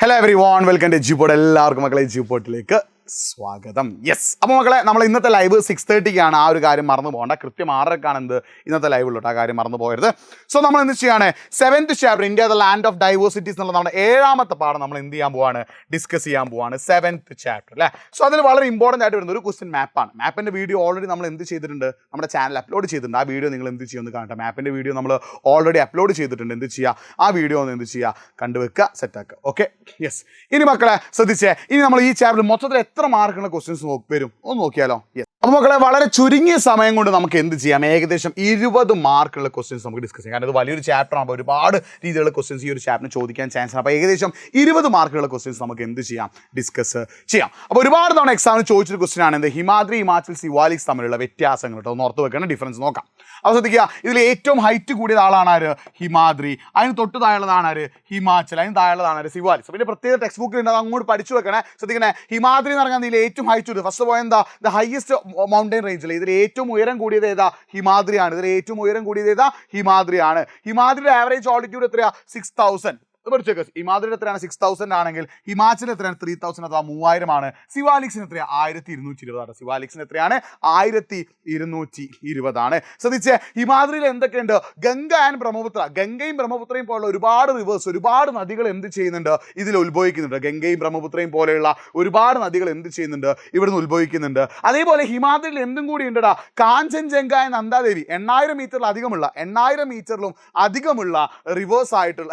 Hello every von welcome to ജിപ്പോട്ട് എല്ലാവർക്കും മക്കളെ ജിപ്പോട്ടിലേക്ക് സ്വാഗതം. യെസ് അപ്പോൾ മക്കളെ നമ്മൾ ഇന്നത്തെ ലൈവ് സിക്സ് തേർട്ടിക്കാണ് ആ ഒരു കാര്യം മറന്നു പോകേണ്ട. കൃത്യം ആറരക്കാണ് എന്ത് ഇന്നത്തെ ലൈവ് ഉള്ളൂ ആ കാര്യം മറന്നു പോകരുത്. സോ നമ്മൾ എന്ത് ചെയ്യാണ്? Seventh chapter India the land of diversities എന്നുള്ള നമ്മുടെ ഏഴാമത്തെ പാഠം നമ്മൾ എന്ത് ചെയ്യാൻ പോവാണ്? ഡിസ്കസ് ചെയ്യാൻ പോവാണ്. സെവൻത്ത് ചാപ്റ്റർ അല്ലേ സോ അതിൽ വളരെ ഇമ്പോർട്ടന്റ് ആയിട്ട് വരുന്ന ഒരു ക്വസ്റ്റ്യൻ മാപ്പാണ് മാപ്പിന്റെ വീഡിയോ ഓൾറെഡി നമ്മൾ എന്ത് ചെയ്തിട്ടുണ്ട്? നമ്മുടെ ചാനൽ അപ്ലോഡ് ചെയ്തിട്ടുണ്ട്. ആ വീഡിയോ നിങ്ങൾ എന്ത് ചെയ്യുമെന്ന് കാണട്ടെ. മാപ്പിന്റെ വീഡിയോ നമ്മൾ ഓൾറെഡി അപ്ലോഡ് ചെയ്തിട്ടുണ്ട്. എന്ത് ചെയ്യുക? ആ വീഡിയോ ഒന്ന് എന്ത് ചെയ്യുക? കണ്ടുവെക്കുക. സെറ്റാക്കുക ഓക്കെ യെസ് ഇനി മക്കളെ ശ്രദ്ധിച്ചേ. ഇനി നമ്മൾ ഈ ചാപ്റ്റർ മൊത്തത്തിൽ എത്ര മാർക്കുള്ള ക്വസ്റ്റ്യൻസ് വരും. ഒന്ന് നോക്കിയാലോ? അപ്പോൾ മക്കളെ വളരെ ചുരുങ്ങിയ സമയം കൊണ്ട് നമുക്ക് എന്ത് ചെയ്യാം? ഏകദേശം ഇരുപത് മാർക്കുള്ള ക്വസ്റ്റ്യൻസ് നമുക്ക് ഡിസ്കസ് ചെയ്യാം. കാരണം ഇത് വലിയൊരു ചാപ്റ്റർ ആകുമ്പോൾ ഒരുപാട് രീതിയിലുള്ള ക്വസ്റ്റ്യൻസ് ഈ ഒരു ചാപ്റ്ററിന് ചോദിക്കാൻ ചാൻസ് ആണ്. അപ്പോൾ ഏകദേശം ഇരുപത് മാർക്കുള്ള ക്വസ്റ്റ്യൻസ് നമുക്ക് എന്ത് ചെയ്യാം? ഡിസ്കസ് ചെയ്യാം. അപ്പോൾ ഒരുപാട് തവണ എക്സാമിന് ചോദിച്ചൊരു ക്വസ്റ്റ്യൻ ആണ് എന്ത്? ഹിമാദ്രി ഹിമാചൽ സിവാലിക്സ് തമ്മിലുള്ള വ്യത്യാസങ്ങൾ കേട്ടോ. ഒന്ന് ഓർത്ത് വെക്കണം ഡിഫറൻസ് നോക്കാം. അപ്പോൾ ശ്രദ്ധിക്കുക ഇതിൽ ഏറ്റവും ഹൈറ്റ് കൂടിയ ആളാണ് ആര്? ഹിമാദ്രി. അതിന് തൊട്ട് താഴെയുള്ളതാണ് ആര്? ഹിമാചൽ. അതിന് താഴെയുള്ളതാണ് ആര്? സിവാലിക്സ് പിന്നെ പ്രത്യേക ടെക്സ്റ്റ് ബുക്കിൽ ഉണ്ട് അത് അങ്ങോട്ട് പഠിച്ചു വെക്കണേ. ശ്രദ്ധിക്കണേ ഹിമാദ്രി എന്ന് പറഞ്ഞാൽ ഇതിൽ ഏറ്റവും ഹൈറ്റ് ഫസ്റ്റ് പോയ എന്താ? ദ ഹയസ്റ്റ് മൗണ്ടൻ റേഞ്ചിൽ ഇതിൽ ഏറ്റവും ഉയരം കൂടിയത് ഏതാ? ഹിമാദ്രിയാണ്. ഇതിൽ ഏറ്റവും ഉയരം കൂടിയത് ഏതാ? ഹിമാദ്രിയാണ്. ഹിമാദ്രിയുടെ ആവറേജ് ഓൾട്ടിറ്റ്യൂഡ് എത്രയാ? സിക്സ് തൗസൻഡ് പഠിച്ചേക്ക് ഹിമാദ്രിയുടെ എത്രയാണ്? സിക്സ് തൗസൻഡ് ആണെങ്കിൽ ഹിമാചൽ എത്രയാണ്? ത്രീ തൗസൻഡ് അഥവാ മൂവായിരം ആണ്. സിവാലിക്സിന് എത്രയാണ് ആയിരത്തി ഇരുന്നൂറ്റി ഇരുപതാണ് സിവാലിക്സിന് എത്രയാണ്? ആയിരത്തി ഇരുന്നൂറ്റി ഇരുപതാണ് ശ്രദ്ധിച്ചേ ഹിമാദ്രിയിൽ എന്തൊക്കെയുണ്ട്? ഗംഗ ആൻഡ് ബ്രഹ്മപുത്ര. ഗംഗയും ബ്രഹ്മപുത്രയും പോലുള്ള ഒരുപാട് റിവേഴ്സ് ഒരുപാട് നദികൾ എന്ത് ചെയ്യുന്നുണ്ട്? ഇതിൽ ഉത്ഭവിക്കുന്നുണ്ട്. ഗംഗയും ബ്രഹ്മപുത്രയും പോലെയുള്ള ഒരുപാട് നദികൾ എന്ത് ചെയ്യുന്നുണ്ട്? ഇവിടുന്ന് ഉത്ഭവിക്കുന്നുണ്ട്. അതേപോലെ ഹിമാദ്രിയിൽ എന്തും കൂടി ഉണ്ടടാ? കാഞ്ചൻജംഗ എന്ന നന്ദാദേവി. എണ്ണായിരം മീറ്ററിൽ അധികമുള്ള എണ്ണായിരം മീറ്ററിലും അധികമുള്ള റിവേഴ്സ് ആയിട്ടുള്ള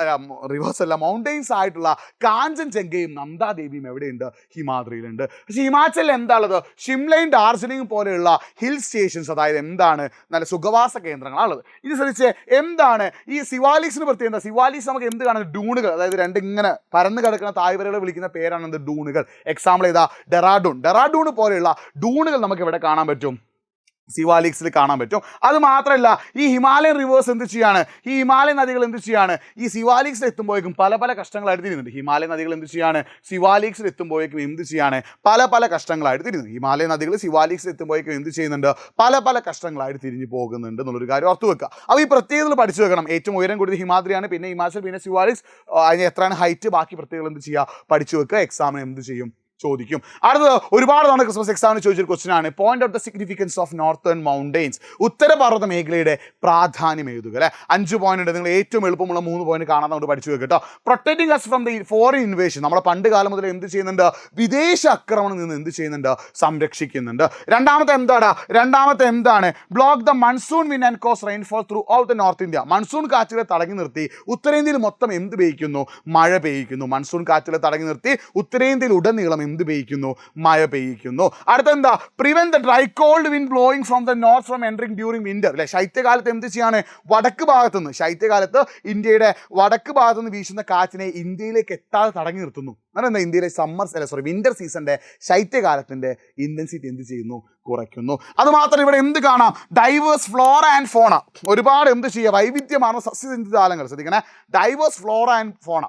റിവേഴ്സ് അല്ല മൗണ്ടെയ്ൻസ് ആയിട്ടുള്ള കാഞ്ചൻജംഗയും നന്ദാദേവിയും എവിടെയുണ്ട്? ഹിമാദ്രിയിലുണ്ട്. പക്ഷേ ഹിമാചലിൽ എന്താണുള്ളത്? ഷിംലയും ഡാർജിലിംഗ് പോലെയുള്ള ഹിൽ സ്റ്റേഷൻസ് അതായത് എന്താണ്? നല്ല സുഖവാസ കേന്ദ്രങ്ങളാണുള്ളത്. ഇത് ശ്രദ്ധിച്ച് എന്താണ്? ഈ സിവാലിക്സിന് പ്രത്യേകം എന്താ? സിവാലിക്സ് നമുക്ക് എന്ത് കാണുന്നത് ഡൂണുകൾ. അതായത് രണ്ട് ഇങ്ങനെ പരന്ന് കിടക്കുന്ന തായ്വരകളെ വിളിക്കുന്ന പേരാണ് എന്ത്? ഡൂണുകൾ. എക്സാമ്പിൾ ഏതാ ഡെറാഡൂൺ. ഡെറാഡൂൺ പോലെയുള്ള ഡൂണുകൾ നമുക്ക് ഇവിടെ കാണാൻ പറ്റും. സിവാലിക്സിൽ കാണാൻ പറ്റും. അത് മാത്രമല്ല ഈ ഹിമാലയൻ റിവേഴ്സ് എന്ത് ചെയ്യാണ്? ഈ ഹിമാലയൻ നദികൾ എന്ത് ചെയ്യാണ്? ഈ സിവാലിക്സിൽ എത്തുമ്പോഴേക്കും പല പല കഷ്ടങ്ങളായിട്ട് തിരിയുന്നുണ്ട് ഹിമാലയൻ നദികൾ എന്ത് ചെയ്യാണ്? സിവാലിക്സിൽ എത്തുമ്പോഴേക്കും എന്ത് ചെയ്യാണ്? പല പല കഷ്ടങ്ങളായിട്ട് തിരിയുന്നു ഹിമാലയൻ നദികൾ സിവാലിക്സിൽ എത്തുമ്പോഴേക്കും എന്ത് ചെയ്യുന്നുണ്ട്? പല പല കഷ്ടങ്ങളായിട്ട് തിരിഞ്ഞു പോകുന്നുണ്ട് എന്നുള്ളൊരു കാര്യം ഓർത്തു വെക്കുക. അപ്പോൾ ഈ പ്രത്യേകതകൾ പഠിച്ചു വെക്കണം. ഏറ്റവും ഉയരം കൂടിയത് ഹിമാദ്രിയാണ്. പിന്നെ ഹിമാചൽ പിന്നെ സിവാലിക്സ് അതിന് എത്രയാണ് ഹൈറ്റ് ബാക്കി പ്രത്യേകതകൾ എന്ത് ചെയ്യുക? പഠിച്ചു വെക്കുക. എക്സാമിന് എന്ത് ചെയ്യും? ചോദിക്കും. അടുത്തത് ഒരുപാട് തവണ ക്രിസ്മസ് എക്സാമിന് ചോദിച്ചൊരു ക്വസ്റ്റൻ ആണ്. Point of the significance of northern mountains ഉത്തരപർവത മേഖലയുടെ പ്രാധാന്യം എഴുതുക അല്ലെ? അഞ്ച് പോയിന്റ് ഉണ്ട്. നിങ്ങൾ ഏറ്റവും എളുപ്പമുള്ള മൂന്ന് പോയിന്റ് കാണാൻ നമ്മൾ പഠിച്ചു കേട്ടോ. Protecting us from the foreign invasion നമ്മളെ പണ്ട് കാലം മുതൽ എന്ത് ചെയ്യുന്നുണ്ട്? വിദേശ ആക്രമണം നിന്ന് എന്ത് ചെയ്യുന്നുണ്ട്? സംരക്ഷിക്കുന്നുണ്ട്. രണ്ടാമത്തെ എന്താണ് രണ്ടാമത്തെ എന്താണ്? Block the monsoon wind and cause rainfall throughout the north India monsoon കാറ്റുകളെ തടങ്ങി നിർത്തി ഉത്തരേന്ത്യയിൽ മൊത്തം എന്ത് പെയ്യിക്കുന്നു? മഴ പെയ്യിക്കുന്നു. മൺസൂൺ കാറ്റുകളെ തടങ്ങി നിർത്തി ഉത്തരേന്ത്യയിൽ ഉടനീളം എന്ത് പെയ്യിക്കുന്നു? മഴ പെയ്യിക്കുന്നു. അടുത്തെന്താ? Prevent the dry cold wind blowing from the north from entering during winter അല്ലെ? ശൈത്യകാലത്ത് എന്ത് ചെയ്യാണ്? വടക്ക് ഭാഗത്തുനിന്ന് ശൈത്യകാലത്ത് ഇന്ത്യയുടെ വടക്ക് ഭാഗത്തുനിന്ന് വീശുന്ന കാറ്റിനെ ഇന്ത്യയിലേക്ക് എത്താതെ തടഞ്ഞു നിർത്തുന്നു. എന്താ ഇന്ത്യയിലെ സമ്മർ അല്ല സോറി വിന്റർ സീസണിന്റെ ശൈത്യകാലത്തിന്റെ ഇന്റൻസിറ്റി എന്ത് ചെയ്യുന്നു? കുറയ്ക്കുന്നു. അത് മാത്രം ഇവിടെ എന്ത് കാണാം? ഡൈവേഴ്സ് ഫ്ലോറ ആൻഡ് ഫോണ ഒരുപാട് എന്ത് ചെയ്യുക? വൈവിധ്യമാണ് സസ്യജന്തുജാലങ്ങൾ ശ്രദ്ധിക്കണേ. ഡൈവേഴ്സ് ഫ്ലോറ ആൻഡ് ഫോണ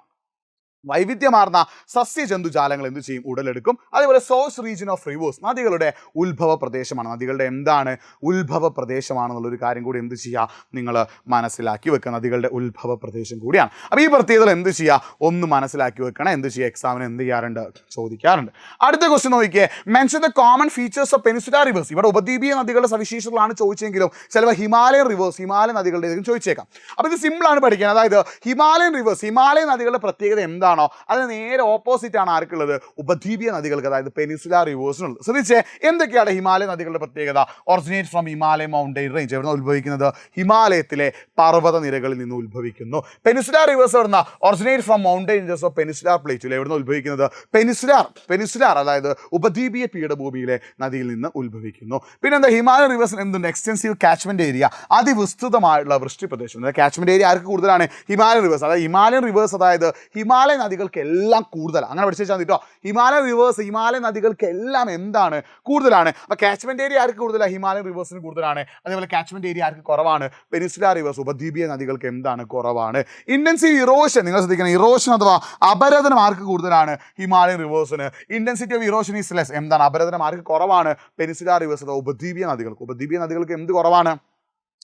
വൈവിധ്യമാർന്ന സസ്യജന്തുജാലങ്ങൾ എന്ത് ചെയ്യും? ഉടലെടുക്കും. അതേപോലെ സോഴ്സ് റീജിയൻ ഓഫ് റിവേഴ്സ് നദികളുടെ ഉത്ഭവ പ്രദേശമാണ്. നദികളുടെ എന്താണ് ഉത്ഭവ പ്രദേശമാണെന്നുള്ളൊരു കാര്യം കൂടി എന്ത് ചെയ്യുക? നിങ്ങൾ മനസ്സിലാക്കി വെക്കുക. നദികളുടെ ഉത്ഭവ പ്രദേശം കൂടിയാണ്. അപ്പോൾ ഈ പ്രത്യേകത എന്ത് ചെയ്യുക? ഒന്ന് മനസ്സിലാക്കി വെക്കണം. എന്ത് ചെയ്യുക? എക്സാമിന് എന്ത് ചെയ്യാറുണ്ട്? ചോദിക്കാറുണ്ട്. അടുത്ത ക്വസ്റ്റ്യൻ നോക്കിയേ mention the common features of peninsula rivers ഇവിടെ ഉപദ്വീപീയ നദികളുടെ സവിശേഷതകളാണ് ചോദിച്ചെങ്കിലും ചിലപ്പോൾ ഹിമാലയൻ റിവേഴ്സ് ഹിമാലയ നദികളുടെ ചോദിച്ചേക്കാം. അപ്പോൾ ഇത് സിമ്പിളാണ് പഠിക്കാൻ. അതായത് ഹിമാലയൻ റിവേഴ്സ് ഹിമാലയ നദികളുടെ പ്രത്യേകത എന്താണ്? എന്താണോ അതിന് നേരെ ഓപ്പോസിറ്റ് ആണ് ആർക്കുള്ളത്? ഉപദ്വീപീയ നദികൾക്ക് അതായത് പെനിസുല റിവേഴ്സിനുള്ളത് ശ്രദ്ധിച്ചേ എന്തൊക്കെയാണ് ഹിമാലയ നദികളുടെ പ്രത്യേകത? Originate from Himalaya mountain range എവിടെ ഉത്ഭവിക്കുന്നത്? ഹിമാലയത്തിലെ പർവത നിരകളിൽ നിന്ന് ഉത്ഭവിക്കുന്നു. പെനിസുല റിവേഴ്സ് എവിടുന്ന? Originate from mountains of peninsular പ്ലേറ്റിൽ എവിടെ ഉത്ഭവിക്കുന്നത്? പെനിസുലാർ പെനിസുലാർ അതായത് ഉപദ്വീപീയ പീഠഭൂമിയിലെ നദിയിൽ നിന്ന് ഉത്ഭവിക്കുന്നു. പിന്നെന്താ ഹിമാലയ റിവേഴ്സിന് എന്തുണ്ട്? എക്സ്റ്റെൻസീവ് കാച്ച്മെന്റ് ഏരിയ അതിവിസ്തൃതമായിട്ടുള്ള വൃഷ്ടി പ്രദേശം കാച്ച്മെന്റ് ഏരിയ ആർക്ക് കൂടുതലാണ്? ഹിമാലയൻ റിവേഴ്സ് അതായത് ഹിമാലയൻ റിവേഴ്സ് അതായത് ഹിമാലയ നദികൾക്ക് എല്ലാം കൂടുതലാണ് അങ്ങനെ പഠിച്ചു വെച്ചാൽ കേട്ടോ ഹിമാലയ റിവേഴ്സ് ഹിമാലയ നദികൾക്ക് എല്ലാം എന്താണ്? കൂടുതലാണ്. അപ്പോൾ കാച്ച്മെന്റ് ഏരിയ ആർക്ക് കൂടുതലാണ് ഹിമാലയ റിവേഴ്സിന് കൂടുതലാണ്. അതേപോലെ കാച്ച്മെന്റ് ഏരിയ ആർക്ക് കുറവാണ്? പെനിസുല റിവേഴ്സ് ഉപദ്വീപീയ നദികൾക്ക് എന്താണ് കുറവാണ്? ഇന്റൻസീവ് ഇറോഷൻ നിങ്ങൾ ശ്രദ്ധിക്കണം. ഇറോഷൻ അഥവാ അപരതനം ആർക്ക് കൂടുതലാണ്? Himalaya റിവേഴ്സിന് intensity of erosion is less എന്താണ്? അപരതനം ആർക്ക് കുറവാണ്? പെനിസുല റിവേഴ്സ് അഥവാ ഉപദ്വീപീയ നദികൾക്ക്. ഉപദ്വീപീയ നദികൾക്ക് എന്ത് കുറവാണ്?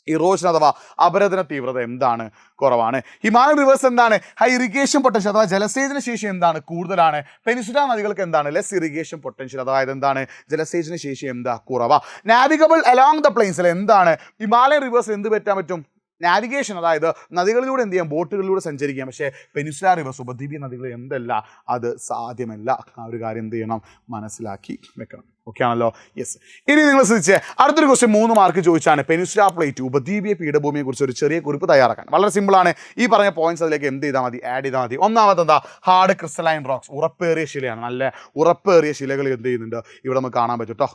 ഇറോഷൻ അഥവാ അപരദന തീവ്രത എന്താണ്? കുറവാണ്. ഹിമാലയൻ റിവേഴ്സ് എന്താണ്? ഹൈ ഇറിഗേഷൻ പൊട്ടൻഷ്യൽ അഥവാ ജലസേചന ശേഷി എന്താണ്? കൂടുതലാണ്. പെനിസുല നദികൾക്ക് എന്താണ്? ലെസ് ഇറിഗേഷൻ പൊട്ടൻഷ്യൽ അതായത് എന്താണ്? ജലസേചന ശേഷി എന്താ? കുറവാ. നാവിഗബിൾ അലോങ് ദ പ്ലെയിൻസിൽ എന്താണ്? ഹിമാലയൻ റിവേഴ്സ് എന്ത് പറ്റാൻ പറ്റും? നാവിഗേഷൻ അതായത് നദികളിലൂടെ എന്ത് ചെയ്യാം? ബോട്ടുകളിലൂടെ സഞ്ചരിക്കാം. പക്ഷേ പെനിസുല റിവേഴ്സ് ഉപദ്വീപീയ നദികൾ എന്തല്ല? അത് സാധ്യമല്ല. ആ ഒരു കാര്യം എന്ത് ചെയ്യണം? മനസ്സിലാക്കി വെക്കണം. ഓക്കെ ആണല്ലോ യെസ് ഇനി നിങ്ങൾ ശ്രദ്ധിച്ചേ അടുത്തൊരു ക്വസ്റ്റ്യൻ മൂന്ന് മാർക്ക് ചോദിച്ചാണ്. പെനിസുല പ്ലേറ്റ് ഉപദ്വീപീയ പീഠഭൂമിയെ കുറിച്ച് ഒരു ചെറിയ കുറിപ്പ് തയ്യാറാക്കാൻ. വളരെ സിമ്പിളാണ് ഈ പറഞ്ഞ പോയിന്റ്സ് അതിലേക്ക് എന്ത് ചെയ്താൽ മതി? ആഡ് ചെയ്താൽ മതി. ഒന്നാമത് എന്താ? ഹാർഡ് ക്രിസ്റ്റലൈൻ റോക്സ് ഉറപ്പേറിയ ശിലയാണ്. നല്ല ഉറപ്പേറിയ ശിലകൾ എന്ത് ചെയ്യുന്നുണ്ട്? ഇവിടെ നമുക്ക് കാണാൻ പറ്റും കേട്ടോ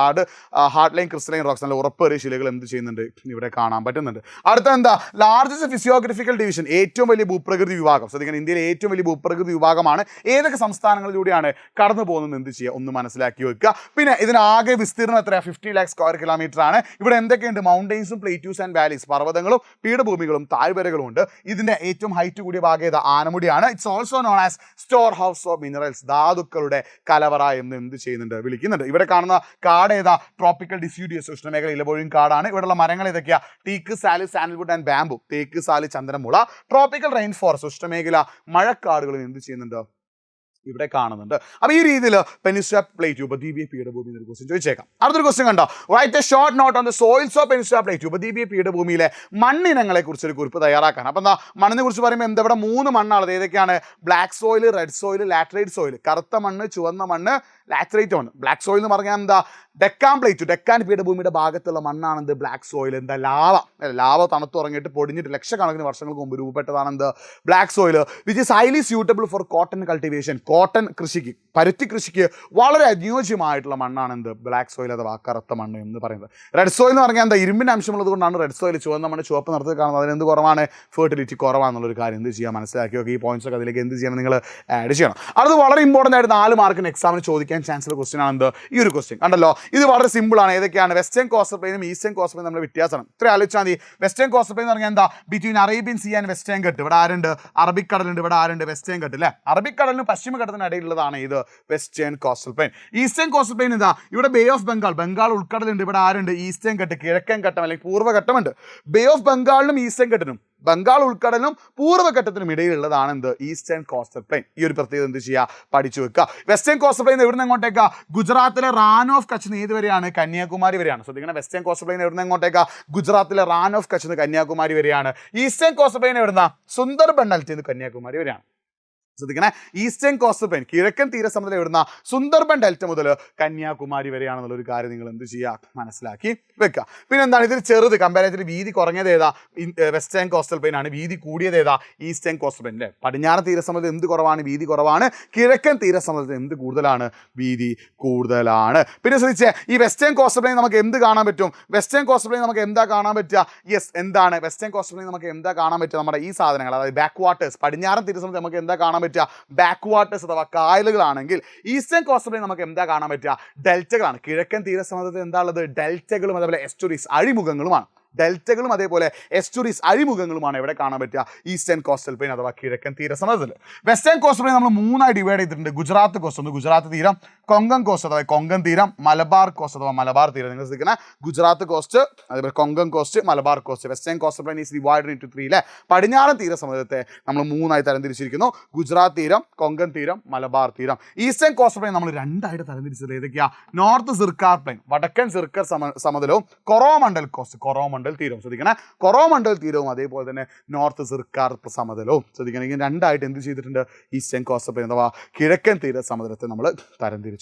hard hard line crystalline rocks നല്ല ഉറപ്പേറിയ ശിലകൾ എന്ത് ചെയ്യുന്നുണ്ട്? ഇവിടെ കാണാൻ പറ്റുന്നുണ്ട്. അടുത്ത എന്താ? ലാർജസ്റ്റ് ഫിസിയോഗ്രഫിക്കൽ ഡിവിഷൻ ഏറ്റവും വലിയ ഭൂപ്രകൃതി വിഭാഗം. ശ്രദ്ധിക്കണം. ഇന്ത്യയിലെ ഏറ്റവും വലിയ ഭൂപ്രകൃതി വിഭാഗമാണ്. ഏതൊക്കെ സംസ്ഥാനങ്ങളിലൂടെയാണ് കടന്നു പോകുന്നത് എന്ത് ചെയ്യുക? ഒന്ന് മനസ്സിലാക്കി വെക്കുക. പിന്നെ ഇതിനാകെ വിസ്തീർണം എത്രയാണ് ഫിഫ്റ്റി ലാക്ക് സ്ക്വയർ കിലോമീറ്റർ ആണ്. ഇവിടെ എന്തൊക്കെയുണ്ട്? മൗണ്ടെയ്ൻസും പ്ലേറ്റ്യൂസ് ആൻഡ് വാലീസ് പർവതങ്ങളും പീഠഭൂമികളും താഴ്വരകളും ഉണ്ട്. ഇതിന്റെ ഏറ്റവും ഹൈറ്റ് കൂടിയ ഭാഗം ആനമുടിയാണ്. It's also known as store house of minerals ധാതുക്കളുടെ കലവറ എന്ന് എന്ത് ചെയ്യുന്നുണ്ട്? വിളിക്കുന്നുണ്ട്. ഇവിടെ കാണുന്ന കാട് ഏതാ? ട്രോപ്പിക്കൽ ഡിസ്യൂഡിയസ് ഉഷ്ണമേഖല ഇലപൊഴിയും കാടാണ്. ഇവിടെയുള്ള മരങ്ങൾ ഏതൊക്കെയാ? Teak sal sandalwood and bamboo തേക്ക് സാലി ചന്ദനമുള. ട്രോപ്പിക്കൽ റെയിൻ ഫോറസ്റ്റ് ഉഷ്ണമേഖല മഴക്കാടുകളും എന്ത് ചെയ്യുന്നുണ്ട്? ഇവിടെ കാണുന്നുണ്ട്. അപ്പോൾ ഈ രീതിയിൽ പെനിസുല പ്ലേറ്റ് ഉപദ്വീപീയ പീഠഭൂമി എന്നൊരു ക്വസ്റ്റ്യൻ ചോദിച്ചേക്കാം. അടുത്തൊരു ക്വസ്റ്റ്യൻ കണ്ടോ? Write a short note on the soils of peninsula plate ഉപദ്വീപീയ പീഠഭൂമിയിലെ മണ്ണിനങ്ങളെ കുറിച്ച് ഒരു കുറിപ്പ് തയ്യാറാക്കാൻ. അപ്പോൾ എന്താ മണ്ണിനെ കുറിച്ച് പറയുമ്പോൾ എന്താ ഇവിടെ മൂന്ന് മണ്ണാണ്. ഏതൊക്കെയാണ്? Black soil red soil laterite soil കറുത്ത മണ്ണ് ചുവന്ന മണ്ണ് ലാറ്ററൈറ്റ് മണ്ണ് ബ്ലാക്ക് സോയിൽ എന്ന് പറഞ്ഞാൽ എന്താ? ഡെക്കാൻ പ്ലേറ്റ് ഡെക്കാൻ പീഠഭൂമിയുടെ ഭാഗത്തുള്ള മണ്ണാണ് എന്ത്? ബ്ലാക്ക് സോയിൽ എന്താ? ലാവ. ലാവ തണുത്തു ഉറങ്ങിയിട്ട് പൊടിഞ്ഞിട്ട് ലക്ഷക്കണക്കിന് വർഷങ്ങൾക്ക് മുമ്പ് രൂപപ്പെട്ടതാണ് എന്ത്? Black soil which is highly suitable for cotton cultivation cotton കൃഷിക്ക് പരുത്തി കൃഷിക്ക് വളരെ അനുയോജ്യമായിട്ടുള്ള മണ്ണാണ് എന്ത്? ബ്ലാക്ക് സോയിൽ അഥവാ കറുത്ത മണ്ണ് എന്ന് പറയുന്നത്. റെഡ് സോയിൽ എന്ന് പറഞ്ഞാൽ എന്താ? ഇരുമ്പിന്റെ അംശമുള്ളത് കൊണ്ടാണ് റെഡ് സോയിൽ ചുവന്ന മണ്ണ് ചുവപ്പ് നിറത്തിൽ കാണുന്നത്. അതിന് എന്ത് കുറവാണ്? ഫെർട്ടിലിറ്റി കുറവാണെന്നുള്ളൊരു കാര്യം എന്ത് ചെയ്യാൻ മനസ്സിലാക്കി നോക്കി. ഈ പോയിന്റ്സ് ഒക്കെ അതിലേക്ക് എന്ത് ചെയ്യണം? നിങ്ങൾ ആഡ് ചെയ്യണം. അത് വളരെ ഇമ്പോർട്ടന്റ് ആയിട്ട് നാല് മാർക്കിന് എക്സാമിന് ചോദിക്കാൻ ചാൻസ് ഉള്ള ക്വസ്റ്റ്യൻ ആണ് എന്ത് ഈ ഒരു ക്വസ്റ്റ്യൻ കണ്ടല്ലോ? ഇത് വളരെ സിമ്പിൾ ആണ്. ഏതൊക്കെയാണ്? വെസ്റ്റേൺ കോസ്റ്റൽ പ്ലെയിനും ഈസ്റ്റേൺ കോസ്റ്റൽ പ്ലെയിനും നമ്മൾ വ്യത്യാസമാണ്. ഇത്ര ആലോചിച്ചാൽ മതി. വെസ്റ്റേൺ കോസ്റ്റൽ പ്ലെയിൻ എന്ന് പറഞ്ഞാൽ എന്താ? Between Arabian sea and western Ghat ഇവിടെ ആരുണ്ട്? അറബിക്കടലുണ്ട് ഇവിടെ ആരുണ്ട്? വെസ്റ്റേൺ ഘട്ട് അല്ലേ അറബിക്കടലിനും പശ്ചിമഘട്ടത്തിന് ഇടയിലുള്ളതാണ് ഇത് western coastal plain eastern coastal plain എന്താ? ഇവിടെ ബേ ഓഫ് ബംഗാൾ ബംഗാൾ ഉൾക്കടലുണ്ട്. ഇവിടെ ആരുണ്ട്? ഈസ്റ്റേൺ ഘട്ട് കിഴക്കൻ ഘട്ടം അല്ലെങ്കിൽ പൂർവഘട്ടമുണ്ട് ബേ ഓഫ് ബംഗാളിനും ഈസ്റ്റേൺ ഘട്ടിനും ബംഗാൾ ഉൾക്കടലും പൂർവഘട്ടത്തിനും ഇടയിലുള്ളതാണ് എന്ത് ഈസ്റ്റേൺ കോസ്റ്റൽ പ്ലെയിൻ ഈ ഒരു പ്രത്യേകത എന്ത് ചെയ്യുക പഠിച്ചു വെക്കുക. വെസ്റ്റേൺ കോസ്റ്റൽ പ്ലെയിൻ എവിടെ എങ്ങോട്ടേക്കാ? ഗുജറാത്തിലെ റാൻ ഓഫ് കച്ച് ഏത് വരെയാണ് കന്യാകുമാരി വരെയാണ്. ശ്രദ്ധിക്കണം വെസ്റ്റേൺ കോസ്റ്റൽ പ്ലെയിൻ എവിടെ എങ്ങോട്ടേക്കാ? ഗുജറാത്തിലെ റാൻ ഓഫ് കച്ച് കന്യാകുമാരി വരെയാണ്. ഈസ്റ്റേൺ കോസ്റ്റൽ പ്ലെയിൻ എവിടുന്ന? സുന്ദർബൻ ഡെൽറ്റയിൽ നിന്ന് കന്യാകുമാരി വരെയാണ്. ശ്രദ്ധിക്കണേ. ഈസ്റ്റേൺ കോസ്റ്റ് പെയിൻ കിഴക്കൻ തീരസമുദ്രം ഇവിടുന്ന സുന്ദർബൻ ഡെൽറ്റ മുതൽ കന്യാകുമാരി വരെയാണെന്നുള്ള ഒരു കാര്യം നിങ്ങൾ എന്ത് ചെയ്യുക? മനസ്സിലാക്കി വെക്കുക. പിന്നെ എന്താണ് ഇതിൽ ചെറുത് കമ്പാരിറ്റീവ് വീതി കുറഞ്ഞത് ഏതാ? വെസ്റ്റേൺ കോസ്റ്റൽ പ്ലെയിൻ ആണ്. വീതി കൂടിയത് ഏതാ? ഈസ്റ്റേൺ കോസ്റ്റൽ പെയിൻ അല്ലേ പടിഞ്ഞാറൻ തീരസമുദ്രം എന്ത് കുറവാണ്? വീതി കുറവാണ്. കിഴക്കൻ തീരസമുദ്രത്തിൽ എന്ത് കൂടുതലാണ്? വീതി കൂടുതലാണ്. പിന്നെ ശ്രദ്ധിച്ചേ ഈ വെസ്റ്റേൺ കോസ്റ്റൽ പെയിൻ നമുക്ക് എന്ത് കാണാൻ പറ്റും? വെസ്റ്റേൺ കോസ്റ്റൽ പെയിൻ നമുക്ക് എന്താ കാണാൻ പറ്റുക? യെസ് എന്താണ്? വെസ്റ്റേൺ കോസ്റ്റൽ പെയിൻ നമുക്ക് എന്താ കാണാൻ പറ്റുക? നമ്മുടെ ഈ സാധനങ്ങൾ അതായത് ബാക്ക് വാട്ടേഴ്സ് പടിഞ്ഞാറൻ തീരസമുദ്രം നമുക്ക് എന്താ കാണാൻ പറ്റുക ബാക്ക് വാട്ടേഴ്സ് അഥവാ കായലുകളാണെങ്കിൽ ഈസ്റ്റേൺ പ്ലെയിൻ നമുക്ക് എന്താ കാണാൻ പറ്റുക? ഡെൽറ്റകളാണ് കിഴക്കൻ തീരസമുദ്രത്തിൽ എന്താ ഉള്ളത് ഡെൽറ്റകളും അതേപോലെ എസ്റ്റോറീസ് അഴിമുഖങ്ങളുമാണ്. ഡെൽറ്റകളും അതേപോലെ എസ്റ്റുറീസ് അഴിമുഖങ്ങളുമാണ് ഇവിടെ കാണാൻ പറ്റുക. ഈസ്റ്റേൺ കോസ്റ്റൽ പ്ലെയിൻ അഥവാ കിഴക്കൻ തീരസമതലത്തിൽ. വെസ്റ്റേൺ കോസ്റ്റൽ പ്ലെയിൻ നമ്മൾ മൂന്നായി ഡിവൈഡ് ചെയ്തിട്ടുണ്ട്. ഗുജറാത്ത് കോസ്റ്റ് ഒന്ന് ഗുജറാത്ത് തീരം കൊങ്കൺ കോസ്റ്റ് അഥവാ കൊങ്കൺ തീരം മലബാർ കോസ്റ്റ് അഥവാ മലബാർ തീരം. നിങ്ങൾ ശ്രദ്ധിക്കുന്ന ഗുജറാത്ത് കോസ്റ്റ് അതേപോലെ Konkan coast Malabar coast western coast plain is divide into three അല്ലേ പടിഞ്ഞാറൻ തീരസമുദ്രത്തെ നമ്മൾ മൂന്നായി തരംതിരിച്ചിരിക്കുന്നു. ഗുജറാത്ത് തീരം കൊങ്കൺ തീരം മലബാർ തീരം. ഈസ്റ്റേൺ കോസ്റ്റ് പ്ലെയിൻ നമ്മൾ രണ്ടായിട്ട് തരംതിരിച്ചത് ഏതൊക്കെയാ? നോർത്ത് സിർക്കാർ പ്ലെയിൻ വടക്കൻ സിർക്കർ സമ സമതലവും കൊറോമണ്ടൽ കോസ്റ്റ് കൊറോമണ്ടൽ തീരം ശ്രദ്ധിക്കണേ. കൊറോമണ്ടൽ തീരവും അതേപോലെ തന്നെ നോർത്ത് സിർക്കാർ സമതലവും. ശ്രദ്ധിക്കണം. ഇങ്ങനെ രണ്ടായിട്ട് എന്ത് ചെയ്തിട്ടുണ്ട്? ഈസ്റ്റേൺ കോസ്റ്റ് പ്ലെയിൻ അഥവാ കിഴക്കൻ തീര സമതലത്തെ നമ്മൾ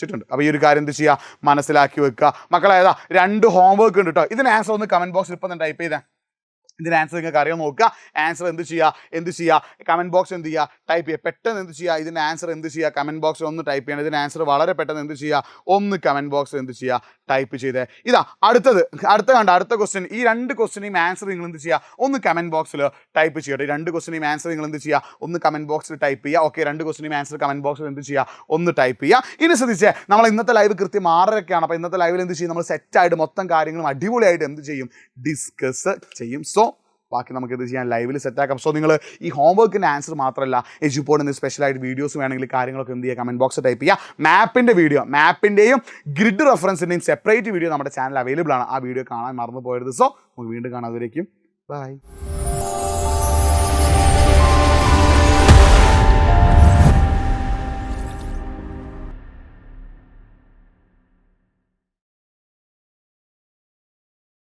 തരംതിരിച്ചിട്ടുണ്ട് അപ്പോൾ ഈ ഒരു കാര്യം എന്ത് ചെയ്യുക മനസ്സിലാക്കി വെക്കുക. മക്കളായതാ രണ്ട് ഹോംവർക്ക് ഉണ്ട് കേട്ടോ ഇതിന് ആൻസർ ഒന്ന് കമന്റ് ബോക്സിൽ ഇപ്പം ടൈപ്പ് ചെയ്തേ. ഇതിന്റെ ആൻസർ നിങ്ങൾക്ക് അറിയാൻ നോക്കുക ആൻസർ എന്ത് ചെയ്യുക എന്ത് ചെയ്യുക കമന്റ് ബോക്സ് എന്ത് ചെയ്യുക ടൈപ്പ് ചെയ്യുക പെട്ടെന്ന് എന്ത് ചെയ്യുക ഇതിന്റെ ആൻസർ എന്ത് ചെയ്യുക കമന്റ് ബോക്സിൽ ഒന്ന് ടൈപ്പ് ചെയ്യണം ഇതിന്റെ ആൻസർ വളരെ പെട്ടെന്ന് എന്ത് ചെയ്യുക ഒന്ന് കമന്റ് ബോക്സിൽ എന്ത് ചെയ്യുക ടൈപ്പ് ചെയ്തേ ഇതാ അടുത്തത് അടുത്ത കണ്ട അടുത്ത ക്വസ്റ്റ്യൻ ഈ രണ്ട് ക്വസ്റ്റിനെയും ആൻസർ നിങ്ങൾ എന്ത് ചെയ്യുക ഒന്ന് കമന്റ് ബോക്സിൽ ടൈപ്പ് ചെയ്യട്ടെ ഈ രണ്ട് ക്വസ്റ്റിനെയും ആൻസർ നിങ്ങൾ എന്ത് ചെയ്യുക ഒന്ന് കമന്റ് ബോക്സിൽ ടൈപ്പ് ചെയ്യുക ഓക്കെ രണ്ട് ക്വസ്റ്റിനെയും ആൻസർ കമന്റ് ബോക്സിൽ എന്ത് ചെയ്യുക ഒന്ന് ടൈപ്പ് ചെയ്യുക ഇനി ശ്രദ്ധിച്ചേ നമ്മൾ ഇന്നത്തെ ലൈവ് കൃത്യം ആറരയൊക്കെയാണ് അപ്പോൾ ഇന്നത്തെ ലൈവിൽ എന്ത് ചെയ്യും നമ്മൾ സെറ്റായിട്ട് മൊത്തം കാര്യങ്ങളും അടിപൊളിയായിട്ട് എന്ത് ചെയ്യും ഡിസ്കസ് ചെയ്യും സോ ബാക്കി നമുക്ക് ഇത് ചെയ്യാൻ ലൈവിൽ സെറ്റാക്കാം സോ നിങ്ങൾ ഈ ഹോം ഹോംവർക്കിന്റെ ആൻസർ മാത്രമല്ല എജുപോർഡിന് സ്പെഷ്യലായിട്ട് വീഡിയോസ് വേണമെങ്കിൽ കാര്യങ്ങളൊക്കെ എന്ത് ചെയ്യുക കമന്റ് ബോക്സ് ടൈപ്പ് ചെയ്യുക മാപ്പിന്റെ വീഡിയോ മാപ്പിന്റെയും ഗ്രിഡ് റെഫറൻസിന്റെയും സെപ്പറേറ്റ് വീഡിയോ നമ്മുടെ ചാനൽ അവൈലബിൾ ആണ്. ആ വീഡിയോ കാണാൻ മറന്നു പോയത് സോ നമുക്ക് വീണ്ടും കാണാതിരിക്കും ബൈ